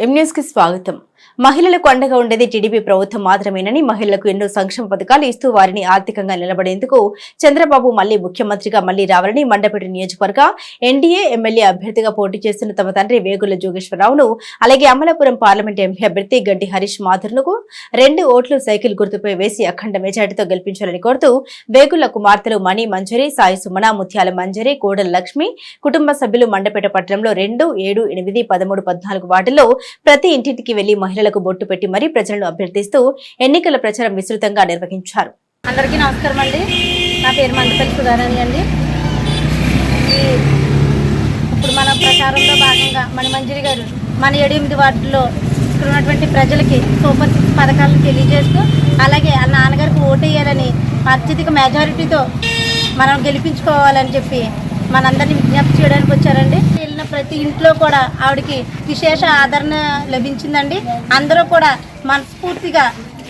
ఎంన్యూస్కి స్వాగతం. మహిళలకు అండగా ఉండేది టీడీపీ ప్రభుత్వం మాత్రమేనని మహిళలకు ఎన్నో సంక్షేమ పథకాలు ఇస్తూ వారిని ఆర్థికంగా నిలబడేందుకు చంద్రబాబు మళ్ళీ ముఖ్యమంత్రిగా మళ్ళీ రావాలని మండపేట నియోజకవర్గ ఎన్డీఏ ఎమ్మెల్యే అభ్యర్థిగా పోటీ చేస్తున్న తమ తండ్రి వేగుల జోగేశ్వరరావును అలాగే అమలాపురం పార్లమెంట్ ఎంపీ అభ్యర్థి గడ్డి హరీష్ మాథుర్లకు రెండు ఓట్లు సైకిల్ గుర్తుపై వేసి అఖండ మెజార్టీతో గెలిపించాలని కోరుతూ వేగుల కుమార్తెలు మణి మంజరి సాయి సుమన ముత్యాల మంజరి కోడల లక్ష్మి కుటుంబ సభ్యులు మండపేట పట్టణంలో రెండు ఏడు ఎనిమిది పదమూడు పద్నాలుగు వార్డుల్లో ప్రతి ఇంటింటికి వెళ్ళి మహిళలకు బొట్టు పెట్టి మరీ ప్రజలను అభ్యర్థిస్తూ ఎన్నికల ప్రచారం విస్తృతంగా నిర్వహించారు. అందరికీ నమస్కారం అండి. నా పేరు మందపల్లి సుధారాణి అండి. ఈ ఇప్పుడు మన ప్రచారంలో భాగంగా మన మంజరి గారు మన ఏడు ఎనిమిది వార్డుల్లో ఇక్కడ ఉన్నటువంటి ప్రజలకి సూపర్ సిక్స్ పథకాలను తెలియజేస్తూ అలాగే ఆ నాన్నగారికి ఓటేయాలని అత్యధిక మెజారిటీతో మనం గెలిపించుకోవాలని చెప్పి మనందరినీ విజ్ఞప్తి చేయడానికి వచ్చారండి. వెళ్ళిన ప్రతి ఇంట్లో కూడా ఆవిడకి విశేష ఆదరణ లభించిందండి. అందరూ కూడా మనస్ఫూర్తిగా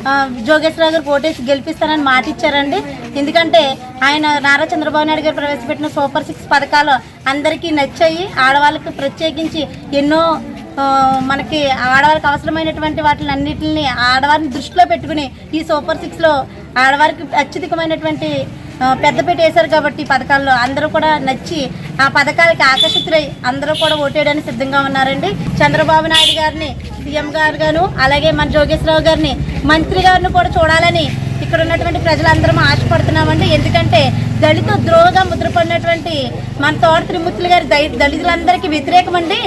ఆ, జోగేశ్వరరావు గారు ఓటేసి గెలిపిస్తానని మాట ఇచ్చారండి. ఎందుకంటే ఆయన నారా చంద్రబాబు నాయుడు గారు ప్రవేశపెట్టిన సూపర్ సిక్స్ పథకాలు అందరికీ నచ్చాయి. ఆడవాళ్ళకి ప్రత్యేకించి ఎన్నో మనకి ఆడవారికి అవసరమైనటువంటి వాటిని అన్నిటిని ఆడవారిని దృష్టిలో పెట్టుకుని ఈ సూపర్ సిక్స్లో ఆడవారికి అత్యధికమైనటువంటి పెద్దపీట వేశారు కాబట్టి పథకాల్లో అందరూ కూడా నచ్చి ఆ పథకాలకి ఆకర్షితులై అందరూ కూడా ఓటేయడానికి సిద్ధంగా ఉన్నారండి. చంద్రబాబు నాయుడు గారిని సీఎం గారు గాను అలాగే మన జోగేశ్వరరావు గారిని మంత్రి గారిని కూడా చూడాలని ఇక్కడ ఉన్నటువంటి ప్రజలందరం ఆశపడుతున్నామండి. ఎందుకంటే దళిత ద్రోహగా ముద్రపడినటువంటి మన తోట త్రిమూర్తులు గారి దళితులందరికీ వ్యతిరేకమండి.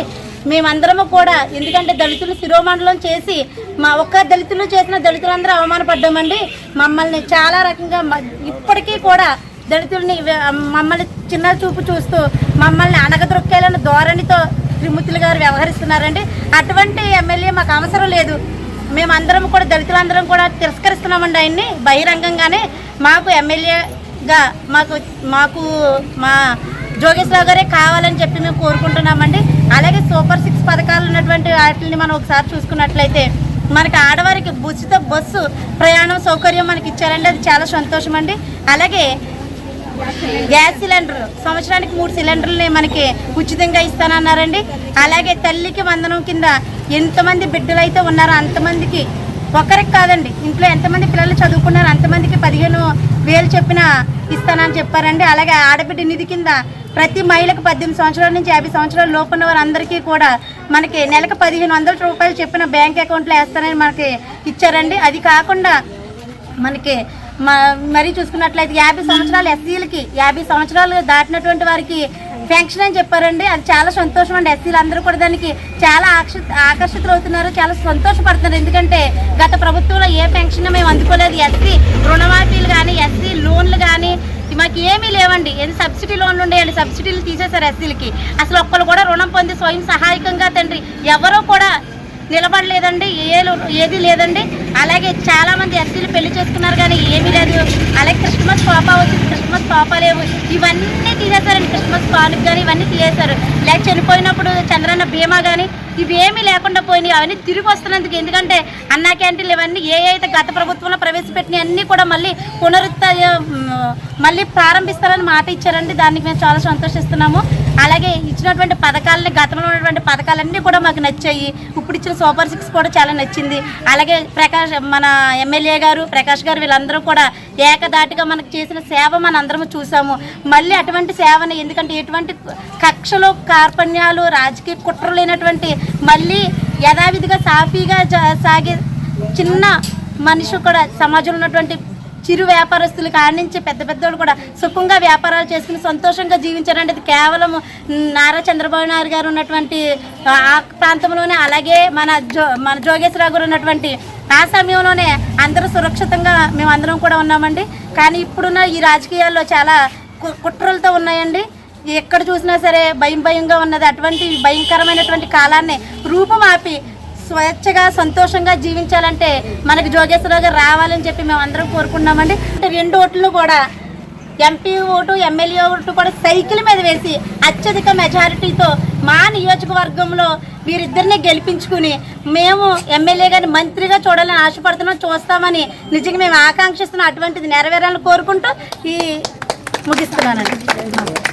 మేమందరము కూడా ఎందుకంటే దళితులు శిరోమండలం చేసి మా ఒక్క దళితులు చేసిన దళితులందరూ అవమానపడ్డామండి. మమ్మల్ని చాలా రకంగా ఇప్పటికీ కూడా దళితుల్ని మమ్మల్ని చిన్న చూపు చూస్తూ మమ్మల్ని అనగదొక్కేలను ధోరణితో త్రిమూర్తులు గారు వ్యవహరిస్తున్నారండి. అటువంటి ఎమ్మెల్యే మాకు అవసరం లేదు. మేమందరం కూడా దళితులందరం కూడా తిరస్కరిస్తున్నామండి ఆయన్ని బహిరంగంగానే. మాకు ఎమ్మెల్యేగా మాకు మాకు మా జోగేశ్వరరావు గారే కావాలని చెప్పి మేము కోరుకుంటున్నామండి. అలాగే సూపర్ సిక్స్ పథకాలు ఉన్నటువంటి వాటిని మనం ఒకసారి చూసుకున్నట్లయితే మనకి ఆడవారికి ఉచిత బస్సు ప్రయాణం సౌకర్యం మనకి ఇచ్చారండి. అది చాలా సంతోషం అండి. అలాగే గ్యాస్ సిలిండర్ సంవత్సరానికి మూడు సిలిండర్లని మనకి ఉచితంగా ఇస్తానన్నారండి. అలాగే తల్లికి వందనం కింద ఎంతమంది బిడ్డలు అయితే ఉన్నారో అంతమందికి ఒకరికి కాదండి ఇంట్లో ఎంతమంది పిల్లలు చదువుకున్నారో అంతమందికి పదిహేను వేలు చెప్పిన ఇస్తానని చెప్పారండి. అలాగే ఆడబిడ్డ నిధి కింద ప్రతి మహిళకు పద్దెనిమిది సంవత్సరాల నుంచి యాభై సంవత్సరాల లోపు ఉన్న వారందరికీ కూడా మనకి నెలకు పదిహేను వందల రూపాయలు చెప్పిన బ్యాంక్ అకౌంట్లో వేస్తానని మనకి ఇచ్చారండి. అది కాకుండా మనకి మ- మరీ చూసుకున్నట్లయితే యాభై సంవత్సరాలు ఎస్సీలకి యాభై సంవత్సరాలు దాటినటువంటి వారికి పెన్షన్ అని చెప్పారండి. అది చాలా సంతోషం అండి. ఎస్సీలు అందరూ కూడా దానికి చాలా ఆకర్షి ఆకర్షితులు అవుతున్నారు చాలా సంతోషపడుతున్నారు. ఎందుకంటే గత ప్రభుత్వంలో ఏ పెన్షన్ మేము అందుకోలేదు. ఎస్సీ రుణమాఫీలు కానీ ఎస్సీ లోన్లు కానీ మాకు ఏమీ ఏది సబ్సిడీ లోన్లు ఉండేయండి సబ్సిడీలు తీసేశారు ఎస్సీలకి. అసలు ఒక్కరు కూడా రుణం పొంది స్వయం సహాయకంగా తండ్రి ఎవరో కూడా నిలబడలేదండి. ఏ ఏది లేదండి. అలాగే చాలా మంది ఎస్సీలు పెళ్ళి చేసుకున్నారు కానీ ఏమీ లేదు. అలాగే క్రిస్మస్ పాప వచ్చింది. క్రిస్మస్ పాప లేవు ఇవన్నీ తీసేశారండి. క్రిస్మస్ పానుక్ కానీ ఇవన్నీ తీసేశారు. లేక చనిపోయినప్పుడు చంద్రన్న బీమా కానీ ఇవేమీ లేకుండా పోయినాయి. అవన్నీ తిరిగి వస్తున్నందుకు ఎందుకంటే అన్నా క్యాంటీన్లు ఇవన్నీ ఏ అయితే గత ప్రభుత్వంలో ప్రవేశపెట్టినాయి అన్నీ కూడా మళ్ళీ పునరుత్త మళ్ళీ ప్రారంభిస్తారని మాట ఇచ్చారండి. దానికి మేము చాలా సంతోషిస్తున్నాము. అలాగే ఇచ్చినటువంటి పథకాలని గతంలో ఉన్నటువంటి పథకాలన్నీ కూడా మాకు నచ్చాయి. ఇప్పుడు ఇచ్చిన సూపర్ సిక్స్ కూడా చాలా నచ్చింది. అలాగే ప్రకాష్ మన ఎమ్మెల్యే గారు ప్రకాష్ గారు వీళ్ళందరూ కూడా ఏకదాటిగా మనకు చేసిన సేవ మన అందరము చూసాము. మళ్ళీ అటువంటి సేవని ఎందుకంటే ఎటువంటి కక్షలు కార్పణ్యాలు రాజకీయ కుట్రలు లేనటువంటి మళ్ళీ యథావిధిగా సాఫీగా సాగే చిన్న మనిషి కూడా సమాజంలో ఉన్నటువంటి చిరు వ్యాపారస్తులు కాడి నుంచి పెద్ద పెద్దోళ్ళు కూడా సుఖంగా వ్యాపారాలు చేసుకుని సంతోషంగా జీవించారంటే ఇది కేవలం నారా చంద్రబాబు నాయుడు గారు ఉన్నటువంటి ఆ ప్రాంతంలోనే అలాగే మన జో మన జోగేశ్వరరావు గారు ఉన్నటువంటి ఆ సమయంలోనే అందరూ సురక్షితంగా మేమందరం కూడా ఉన్నామండి. కానీ ఇప్పుడున్న ఈ రాజకీయాల్లో చాలా కుట్రలతో ఉన్నాయండి. ఎక్కడ చూసినా సరే భయం భయంగా ఉన్నది. అటువంటి భయంకరమైనటువంటి కాలాన్ని రూపుమాపి స్వేచ్ఛగా సంతోషంగా జీవించాలంటే మనకి జోగేశ్వరరావు గారు రావాలని చెప్పి మేము అందరం కోరుకున్నామండి రెండు ఓట్లు కూడా ఎంపీ ఓటు ఎమ్మెల్యే ఓటు కూడా సైకిల్ మీద వేసి అత్యధిక మెజారిటీతో మా నియోజకవర్గంలో వీరిద్దరిని గెలిపించుకుని మేము ఎమ్మెల్యే గారిని మంత్రిగా చూడాలని ఆశపడుతున్నాం చూస్తామని నిజంగా మేము ఆకాంక్షిస్తున్నాం. అటువంటిది నెరవేరాలని కోరుకుంటూ ఈ ముగిస్తున్నానండి.